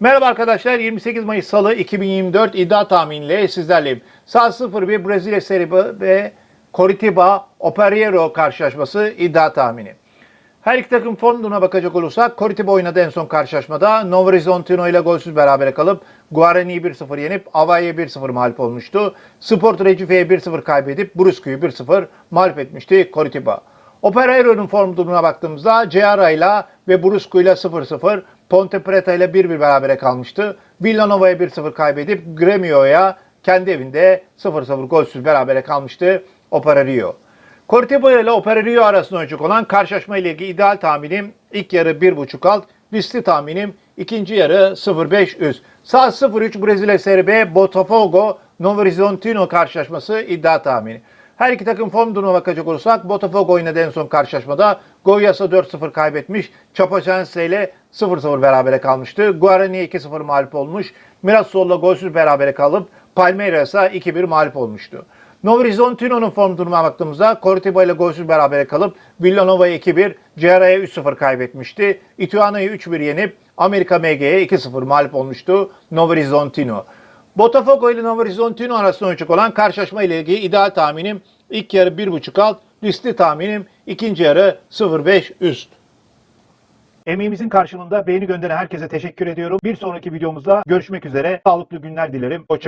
Merhaba arkadaşlar 28 Mayıs Salı 2024 iddia tahminiyle sizlerleyim. Saat 01 Brezilya Serie ve Coritiba Operiero karşılaşması iddia tahmini. Her iki takım form durumuna bakacak olursak Coritiba oynadı en son karşılaşmada. Novo Horizontino ile golsüz berabere kalıp Guarani'yi 1-0 yenip Avai'ye 1-0 mağlup olmuştu. Sport Recife'ye 1-0 kaybedip Brusque'yu 1-0 mağlup etmişti Coritiba. Operairo'nun form durumuna baktığımızda Ceara ile ve Brusque ile 0-0, Ponte Preta ile 1-1 berabere kalmıştı. Villanova'ya 1-0 kaybedip Gremio'ya kendi evinde 0-0 golsüz berabere kalmıştı Operario. Coritiba ile Operario arasında oynayacak olan karşılaşma ile ilgili ideal tahminim ilk yarı 1.5 alt, riskli tahminim ikinci yarı 0.5 üst. Saat 03 Brezilya Serie B Botafogo Novo Horizontino karşılaşması iddia tahmini. Her iki takım form durumuna bakacak olursak Botafogo oynadı en son karşılaşmada. Goias'a 4-0 kaybetmiş. Chapecoense ile 0-0 berabere kalmıştı. Guarani'ye 2-0 mağlup olmuş. Mirassol'la golsüz berabere kalıp Palmeiras'a 2-1 mağlup olmuştu. Novo Horizontino'nun form durumuna baktığımızda Coritiba ile golsüz berabere kalıp Villanova'ya 2-1, Ceara'ya 3-0 kaybetmişti. Ituano'yu 3-1 yenip Amerika MG'ye 2-0 mağlup olmuştu Novo Horizontino. Botafogo ile Novo Horizontino arasında oynayacak olan karşılaşma ile ilgili ideal tahminim ilk yarı 1.5 alt, riskli tahminim ikinci yarı 0.5 üst. Emeğimizin karşılığında beğeni gönderen herkese teşekkür ediyorum. Bir sonraki videomuzda görüşmek üzere. Sağlıklı günler dilerim. Hoşçakalın.